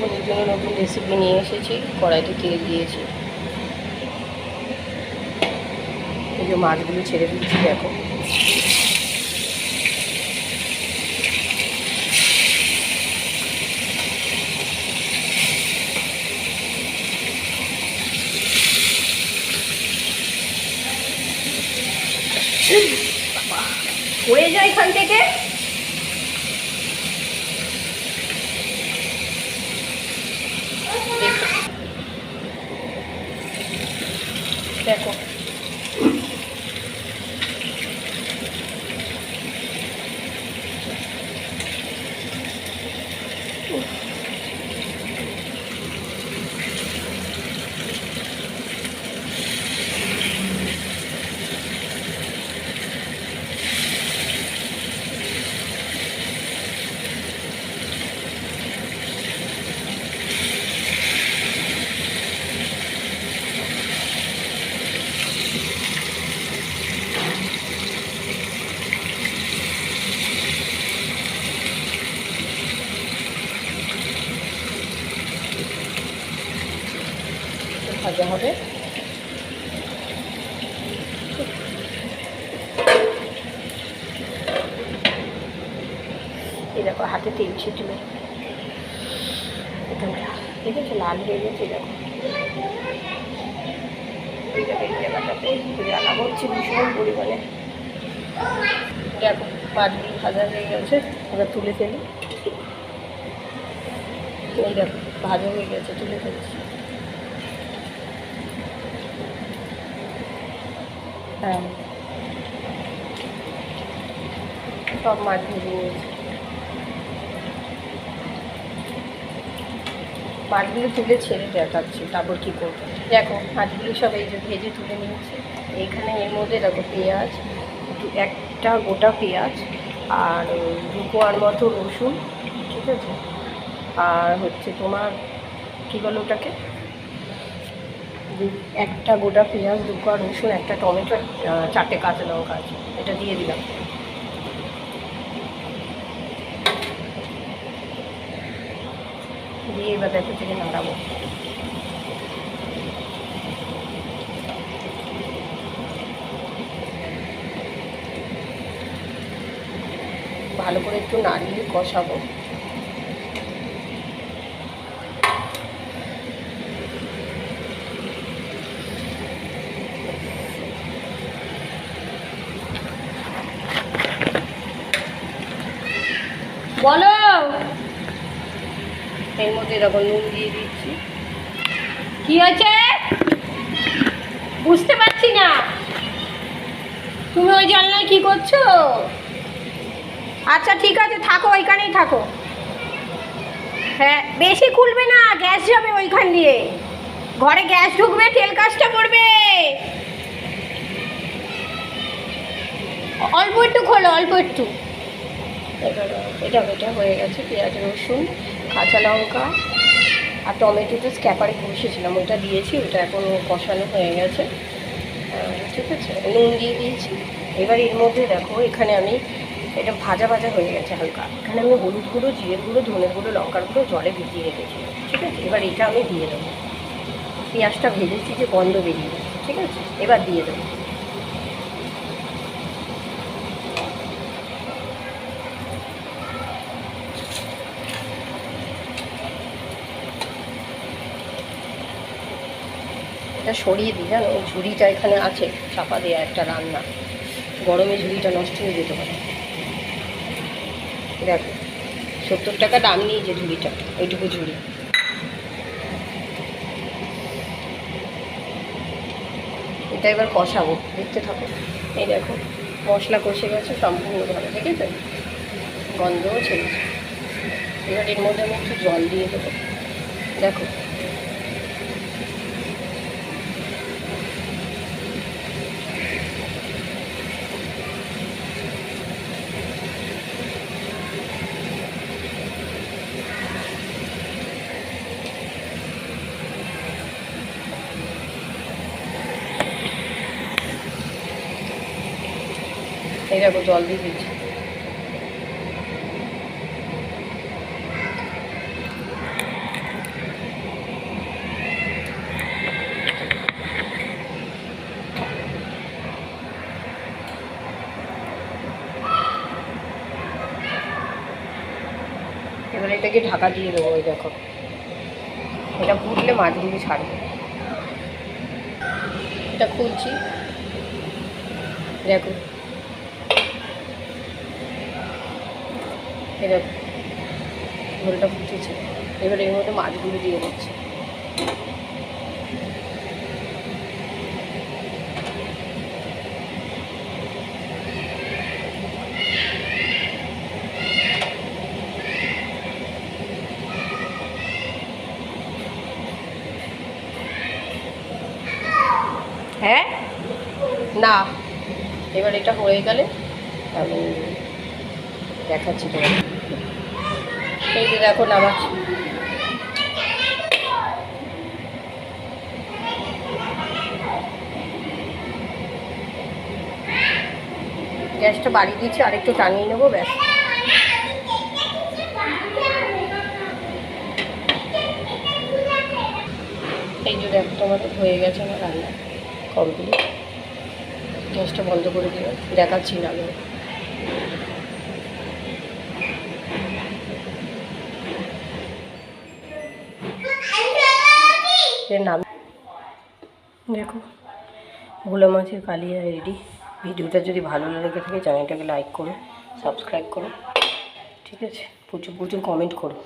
তোমাদের জন্য নতুন রেসিপি নিয়ে এসেছি, কড়াইতে তেল দিয়েছি। এই যে মাছগুলো ছেড়ে দিচ্ছি, দেখো। হয়ে যায় এখান থেকে? দেখো ভাজা হবে। এই দেখো, হাতে তেল ছিটলো। ঠিক আছে লাল হয়ে গেছে দেখো। এই হচ্ছে ভীষণ পরিমাণে। ভাজা হয়ে গেছে তুলে ফেলি। ভাজা হয়ে গেছে, তুলে ফেলছি। হ্যাঁ। সব মাছ ভেজে নিয়েছি। মাছগুলো তুলে ছেড়ে দেখাচ্ছি, তারপর কী করব? দেখো, মাছগুলো সব এই যে ভেজে তুলে নিয়েছি। এইখানে এর মধ্যে দেখো পেঁয়াজ একটা গোটা পেঁয়াজ আর দু কোয়ার মতো রসুন, ঠিক আছে? আর হচ্ছে তোমার, কী বলো ওটাকে? একটা গোটা পেঁয়াজ, দু কোয়া রসুন, একটা টমেটো চারটে কাঁচা লঙ্কা আছে। এটা দিয়ে দিলাম। দিয়ে এবার দেখো থেকে নাড়াবো। ভালো করে একটু নাড়িয়ে কষাবো। বলো। এর মধ্যে দেখো নুন দিয়ে দিচ্ছি। কি হয়েছে? বুঝতে পারছি না। তুমি ওই জানলায় কি করছ? আচ্ছা ঠিক আছে, থাকো, ওইখানেই থাকো। হ্যাঁ বেশি খুলবে না, গ্যাস যাবে ওইখান দিয়ে। ঘরে গ্যাস ঢুকবে, তেল কাজটা পড়বে। অল্প একটু খোলো, অল্প একটু। এবার এটা এটা হয়ে গেছে, পেঁয়াজ, রসুন, কাঁচা লঙ্কা আর টমেটোটা স্ক্যাপারে বসেছিলাম। ওটা দিয়েছি, ওটা এখন কষানো হয়ে গেছে। ঠিক আছে, নুন দিয়ে দিয়েছি। এবার এর মধ্যে দেখো, এখানে আমি, এটা ভাজা ভাজা হয়ে গেছে হালকা। এখানে আমি হলুদ গুঁড়ো জিরের গুঁড়ো ধনের গুঁড়ো, লঙ্কার গুঁড়ো, জলে ভিজিয়ে রেখেছিলাম ঠিক আছে, এবার এটা আমি দিয়ে দেবো। পেঁয়াজটা ভেজেছি যে গন্ধ বেরিয়ে ঠিক আছে? এবার দিয়ে দেবো। এটা সরিয়ে দিই জানো ওই ঝুড়িটা এখানে আছে, চাপা দেওয়া একটা রান্না। গরমে ঝুড়িটা নষ্ট হয়ে যেতে পারে। দেখো, সত্তর টাকা দাম নিই যে ঝুড়িটা, ওইটুকু ঝুড়ি। এটা এবার কষাবো, দেখতে থাকো। এই দেখো, মশলা কষে গেছে সম্পূর্ণভাবে, ঠিক আছে? গন্ধও ছেড়েছে। এবার এর মধ্যে আমি একটু জল দিয়ে দেবো। দেখো এই দেখো জল দিয়ে দিচ্ছি এবার এটাকে ঢাকা দিয়ে দেবো, ওই দেখো। এটা ফুটলে দিয়ে ছাড়বে। এটা খুলছি। দেখো। এই দেখো। ঝোলটা ফুটেছে। এবার এর মধ্যে মাছগুলো দিয়ে দিচ্ছি। হ্যাঁ? না। এবার এটা হয়ে গেলে আমি দেখাচ্ছি তোমার এই যে দেখো নামাচ্ছি গ্যাসটা বাড়িয়ে দিচ্ছি আরেকটু টানিয়ে নেব, ব্যাস। এই যে দেখো তোমাদের, হয়ে গেছে আমার রান্না। কমপ্লিট। গ্যাসটা বন্ধ করে দিও দেখাচ্ছি না আমি। এর নাম। দেখো ভোলা মাছের কালিয়া রেডি। ভিডিওটা যদি ভালো লেগে থাকে, চ্যানেলটাকে লাইক করো সাবস্ক্রাইব করো। ঠিক আছে? প্রচুর প্রচুর কমেন্ট করো।